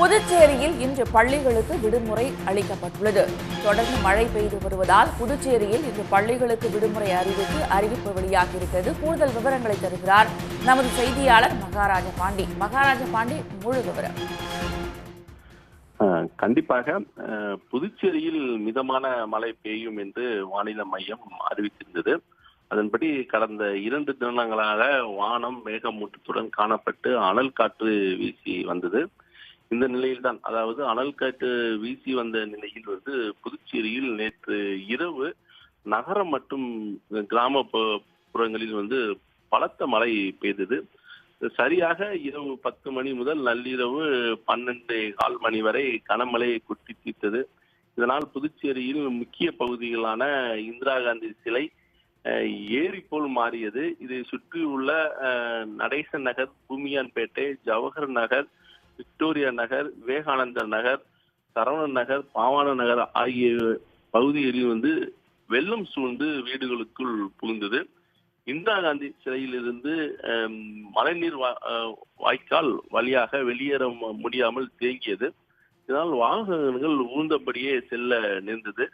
புதுச்சேரியில் இன்று பள்ளிகளுக்கு விடுமுறை அளிக்கப்பட்டுள்ளது. தொடர்ந்து மழை பெய்து வருவதால் புதுச்சேரியில் இன்று பள்ளிகளுக்கு விடுமுறை அறிவித்து அறிவிப்பு வெளியாகியிருக்கிறது. கூடுதல் விவரங்களை தருகிறார் நமது செய்தியாளர் மகாராஜ பாண்டி. மகாராஜ பாண்டி முழு விவரம். அஹ் கண்டிப்பாக அஹ் புதுச்சேரியில் மிதமான மழை பெய்யும் என்று வானிலை மையம் அறிவித்திருந்தது. அதன்படி கடந்த இரண்டு தினங்களாக வானம் மேகமூட்டத்துடன் காணப்பட்டு அனல் காற்று வீசி வந்தது. இந்த நிலையில்தான். அதாவது அனல் காற்று வீசி வந்த நிலையில் வந்து புதுச்சேரியில் நேற்று இரவு நகரம் மற்றும் கிராம புறங்களில் வந்து பலத்த மழை பெய்தது. சரியாக இரவு பத்து மணி முதல் நள்ளிரவு பன்னெண்டு கால் மணி வரை கனமழை குட்டி தீர்த்தது இதனால் புதுச்சேரியில் முக்கிய பகுதிகளான இந்திரா காந்தி சிலை ஏரி போல் மாறியது. இதை சுற்றியுள்ள அஹ், நடேசன் நகர் பூமியான்பேட்டை ஜவஹர் நகர் விக்டோரியா நகர் விவேகானந்தர் நகர் சரவணன் நகர் பாவான நகர் ஆகிய பகுதிகளில் வந்து வெள்ளம் சூழ்ந்து வீடுகளுக்குள் புகுந்தது. இந்திரா காந்தி சிறையிலிருந்து அஹ், மழைநீர் வாய்க்கால் வழியாக வெளியேற முடியாமல் தேங்கியது. இதனால் வாகனங்கள் ஊர்ந்தபடியே செல்ல நேர்ந்தது.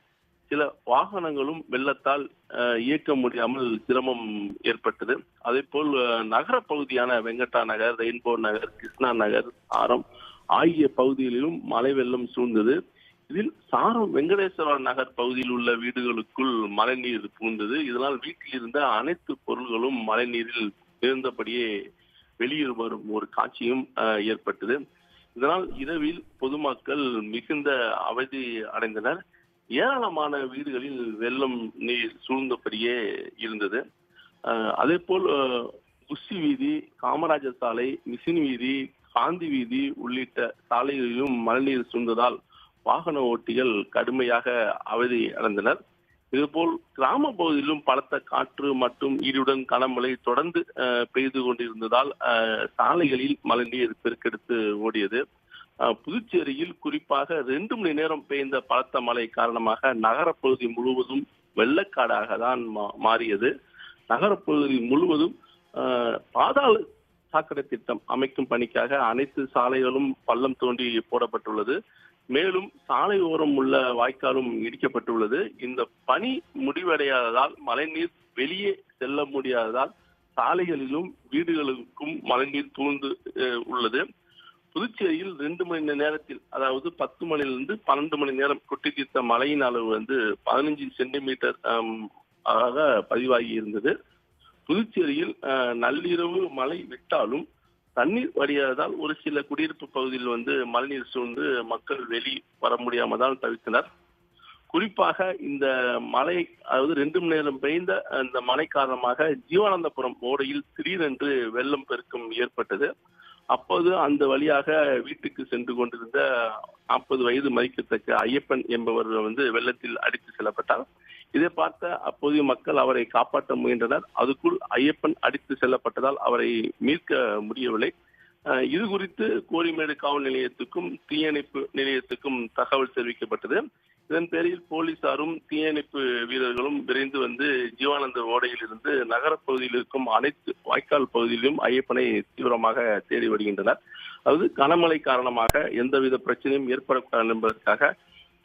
சில வாகனங்களும் வெள்ளத்தால் அஹ், இயக்க முடியாமல் சிரமம் ஏற்பட்டது. அதே போல் நகர பகுதியான வெங்கட்டா நகர் ரெயின்போ நகர் கிருஷ்ணா நகர் ஆரம் ஆகிய பகுதிகளிலும் மழை வெள்ளம் சூழ்ந்தது. இதில் சாரம் வெங்கடேஸ்வரா நகர் பகுதியில் உள்ள வீடுகளுக்குள் மழைநீர் புகுந்தது. இதனால் வீட்டில் இருந்த அனைத்து பொருள்களும் மழைநீரில் இருந்தபடியே வெளியே வரும் ஒரு காட்சியும் அஹ், ஏற்பட்டது. இதனால் இரவில் பொதுமக்கள் மிகுந்த அவதி அடைந்தனர். ஏராளமான வீடுகளில் வெள்ளம் நீர் சூழ்ந்தபடியே இருந்தது. அதே போல் அஹ், வீதி காமராஜர் சாலை மிஷின் வீதி காந்தி வீதி உள்ளிட்ட சாலைகளிலும் மழைநீர் சூழ்ந்ததால் வாகன ஓட்டிகள் கடுமையாக அவதி அடைந்தனர். இதுபோல் கிராம பகுதியிலும் பலத்த காற்று மற்றும் இடியுடன் கனமழை தொடர்ந்து அஹ், பெய்து கொண்டிருந்ததால் அஹ், சாலைகளில் மழைநீர் பெருக்கெடுத்து ஓடியது. புதுச்சேரியில் குறிப்பாக ரெண்டு மணி நேரம் பெய்த பலத்த மழை காரணமாக நகரப்பகுதி முழுவதும் வெள்ளக்காடாக தான் மா- மாறியது. நகரப்பகுதி முழுவதும் பாதாள சாக்கடை திட்டம் அமைக்கும் பணிக்காக அனைத்து சாலைகளும் பள்ளம் தோண்டி போடப்பட்டுள்ளது. மேலும் சாலை ஓரம் உள்ள வாய்க்காலும் இடிக்கப்பட்டுள்ளது. இந்த பணி முடிவடையாததால் மழைநீர் வெளியே செல்ல முடியாததால் சாலைகளிலும் வீடுகளுக்கும் மழைநீர் தூழ்ந்து உள்ளது. புதுச்சேரியில் ரெண்டு மணி நேரத்தில் அதாவது பத்து மணிலிருந்து பன்னெண்டு மணி நேரம் கொட்டி தீர்த்த மழையின் அளவு வந்து பதினஞ்சு சென்டிமீட்டர் ஆக பதிவாகி இருந்தது. புதுச்சேரியில் நள்ளிரவு மழை விட்டாலும் தண்ணீர் வடியாததால் ஒரு சில குடியிருப்பு பகுதியில் வந்து மழைநீர் சூழ்ந்து மக்கள் வெளி வர முடியாமல் தான் தவித்தனர். குறிப்பாக இந்த மழை அதாவது ரெண்டு மணி நேரம் பெய்ந்த அந்த மழை காரணமாக ஜீவானந்தபுரம் ஓடையில் திடீரென்று வெள்ளம் பெருக்கம் ஏற்பட்டது. அப்போது அந்த வழியாக வீட்டுக்கு சென்று கொண்டிருந்த நாற்பது வயது மதிக்கத்தக்க ஐயப்பன் என்பவர் வந்து வெள்ளத்தில் அடித்து செல்லப்பட்டார். இதை பார்த்த அப்போதைய மக்கள் அவரை காப்பாற்ற முயன்றனர். அதுக்குள் ஐயப்பன் அடித்து செல்லப்பட்டதால் அவரை மீட்க முடியவில்லை. இது குறித்து கோரிமேடு காவல் நிலையத்துக்கும் தீயணைப்பு நிலையத்துக்கும் தகவல் தெரிவிக்கப்பட்டது. இதன் பேரில் போலீசாரும் தீயணைப்பு வீரர்களும் விரைந்து வந்து ஜீவானந்த ஓடையில் இருந்து நகரப்பகுதியில் இருக்கும் அனைத்து வாய்க்கால் பகுதியிலும் ஐயப்பனை தீவிரமாக தேடி வருகின்றனர். அதாவது கனமழை காரணமாக எந்தவித பிரச்சனையும் ஏற்படக்கூடாது என்பதற்காக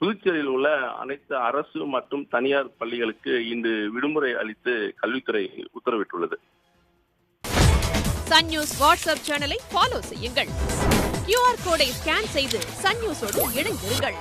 புதுச்சேரியில் உள்ள அனைத்து அரசு மற்றும் தனியார் பள்ளிகளுக்கு இன்று விடுமுறை அளித்து கல்வித்துறை உத்தரவிட்டுள்ளது. சன் நியூஸ் வாட்ஸ்அப் சேனலை ஃபாலோ செய்யுங்கள். கியூஆர் கோடை ஸ்கேன் செய்து சன் நியூஸோடு இணைந்திருங்கள்.